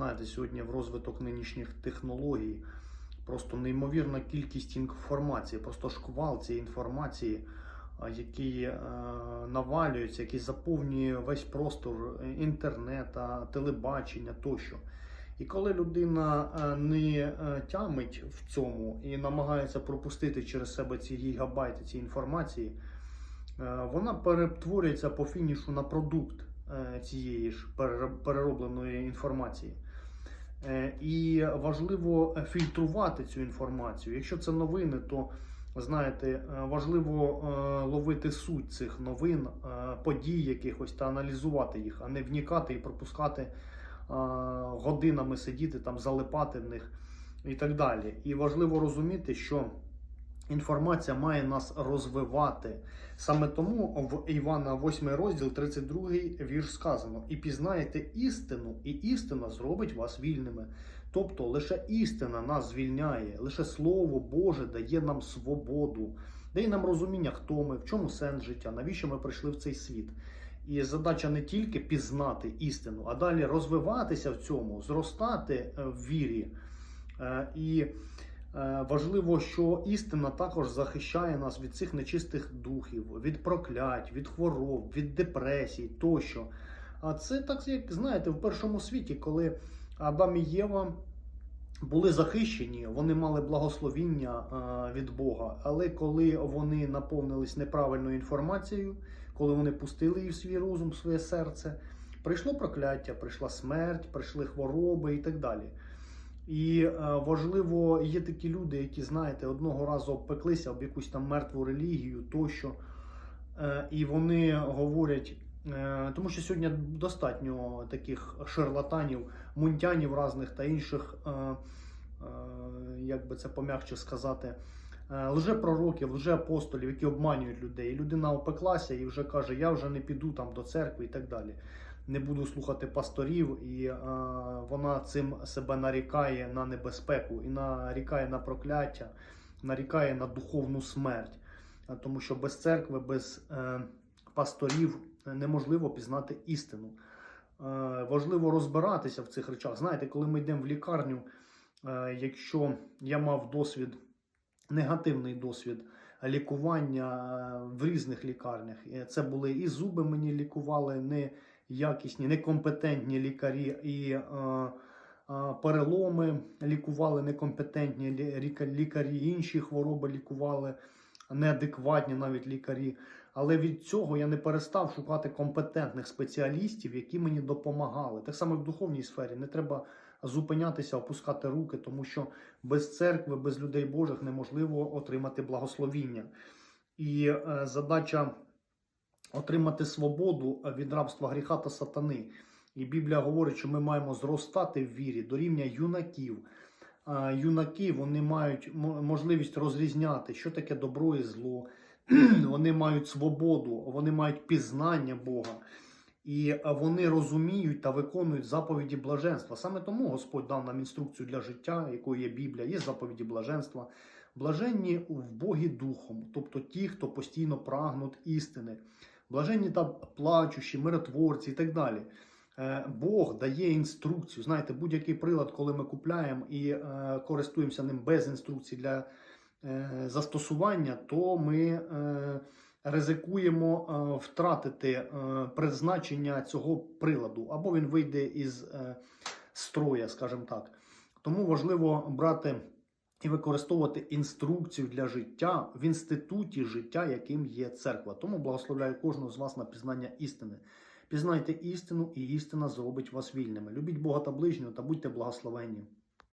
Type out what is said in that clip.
знаєте, сьогодні в розвиток нинішніх технологій просто неймовірна кількість інформації, просто шквал цієї інформації, який е, навалюється, який заповнює весь простор е, інтернета, телебачення тощо. І коли людина е, не е, тямить в цьому і намагається пропустити через себе ці гігабайти цієї інформації, вона перетворюється по фінішу на продукт цієї ж переробленої інформації. Е, І важливо фільтрувати цю інформацію. Якщо це новини, то знаєте, е, важливо е, ловити суть цих новин, подій якихось та аналізувати їх, а не вникати і пропускати годинами сидіти там, залипати в них і так далі. І важливо розуміти, що інформація має нас розвивати. Саме тому в Івана 8 розділ, 32 вірш сказано: І пізнаєте істину, і істина зробить вас вільними. Тобто лише істина нас звільняє, лише Слово Боже дає нам свободу, дає нам розуміння, хто ми, в чому сенс життя, навіщо ми прийшли в цей світ. І задача не тільки пізнати істину, а далі розвиватися в цьому, зростати е, в вірі. Е, І Важливо, що істина також захищає нас від цих нечистих духів, від проклять, від хвороб, від депресій тощо. А це так, як знаєте, в першому світі, коли Адам і Єва були захищені, вони мали благословіння е, від Бога. Але коли вони наповнились неправильною інформацією, коли вони пустили її в свій розум, в своє серце, прийшло прокляття, прийшла смерть, прийшли хвороби і так далі. І е, важливо, є такі люди, які, знаєте, одного разу обпеклися об якусь там мертву релігію тощо. Е, і вони говорять, е, тому що сьогодні достатньо таких шарлатанів, мунтянів разних та інших, як би це пом'якче сказати, е, лжепророків, лжеапостолів, які обманюють людей. І людина опеклася і вже каже, я вже не піду там до церкви і так далі не буду слухати пасторів, і е, вона цим себе нарікає на небезпеку і нарікає на прокляття, нарікає на духовну смерть. Е, Тому що без церкви, без е, пасторів неможливо пізнати істину. Е, важливо розбиратися в цих речах. Знаєте, коли ми йдемо в лікарню, е, якщо я мав досвід, негативний досвід лікування е, в різних лікарнях, е, це були і зуби мені лікували, не якісні, некомпетентні лікарі і е, е, переломи лікували некомпетентні лікарі, інші хвороби лікували неадекватні навіть лікарі. Але від цього я не перестав шукати компетентних спеціалістів, які мені допомагали. Так само в духовній сфері не треба зупинятися, опускати руки, тому що без церкви, без людей Божих неможливо отримати благословіння. І е, задача отримати свободу від рабства гріха та сатани. І Біблія говорить, що ми маємо зростати в вірі до рівня юнаків. Юнаки вони мають можливість розрізняти, що таке добро і зло. Вони мають свободу, вони мають пізнання Бога. І е, вони розуміють та виконують заповіді блаженства. Саме тому Господь дав нам інструкцію для життя, якою є Біблія, є заповіді блаженства. Блаженні в Богі духом, тобто ті, хто постійно прагнуть істини. Блаженні та плачущі, миротворці і так далі. Е, Бог дає інструкцію. Знаєте, будь-який прилад, коли ми купляємо і е, користуємося ним без інструкції для е, застосування, то ми ризикуємо втратити призначення цього приладу, або він вийде із строя, скажімо так. Тому важливо брати і використовувати інструкцію для життя в інституті життя, яким є церква. Тому благословляю кожного з вас на пізнання істини. Пізнайте істину, і істина зробить вас вільними. Любіть Бога та ближнього та будьте благословенні.